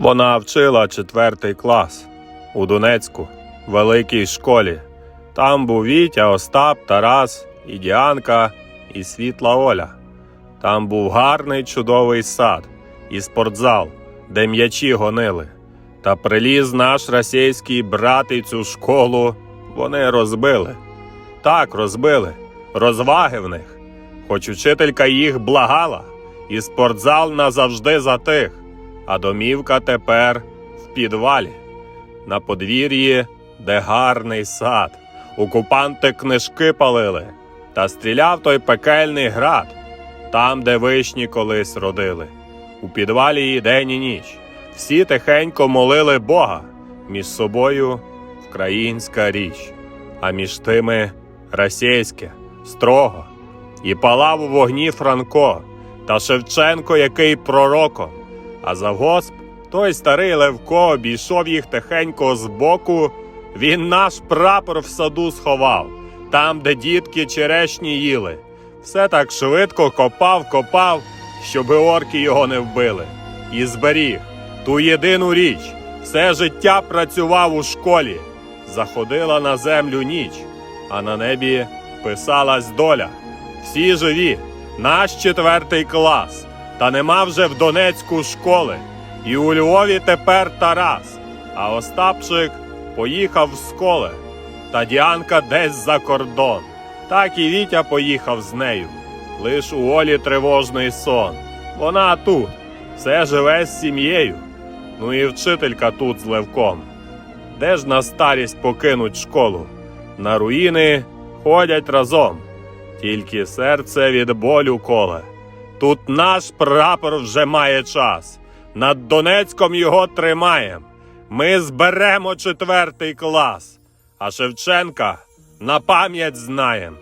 Вона вчила четвертий клас у Донецьку, великій школі. Там був Вітя, Остап, Тарас, і Діанка, і світла Оля. Там був гарний чудовий сад і спортзал, де м'ячі гонили. Та приліз наш російський брат і цю школу вони розбили. Так, розбили, розваги в них. Хоч учителька їх благала, і спортзал назавжди затих, а домівка тепер в підвалі. На подвір'ї, де гарний сад, окупанти книжки палили, та стріляв той пекельний град, там, де вишні колись родили. У підвалі і день і ніч. Всі тихенько молили Бога, між собою українська річ, а між тими російське, строго. І палав у вогні Франко, та Шевченко, який пророком. А завгосп, той старий Левко обійшов їх тихенько збоку. Він наш прапор в саду сховав, там, де дітки черешні їли. Все так швидко копав, копав, щоби орки його не вбили. І зберіг ту єдину річ. Все життя працював у школі. Заходила на землю ніч, а на небі писалась доля. Всі живі, наш четвертий клас. Та нема вже в Донецьку школи. І у Львові тепер Тарас, а Остапчик поїхав з коле. Та Діанка десь за кордон. Так і Вітя поїхав з нею. Лиш у Олі тривожний сон. Вона тут, все живе з сім'єю. Ну і вчителька тут з Левком. Де ж на старість покинуть школу? На руїни ходять разом, тільки серце від болю коле. Тут наш прапор вже має час. Над Донецьком його тримаєм. Ми зберемо четвертий клас, а Шевченка на пам'ять знаєм.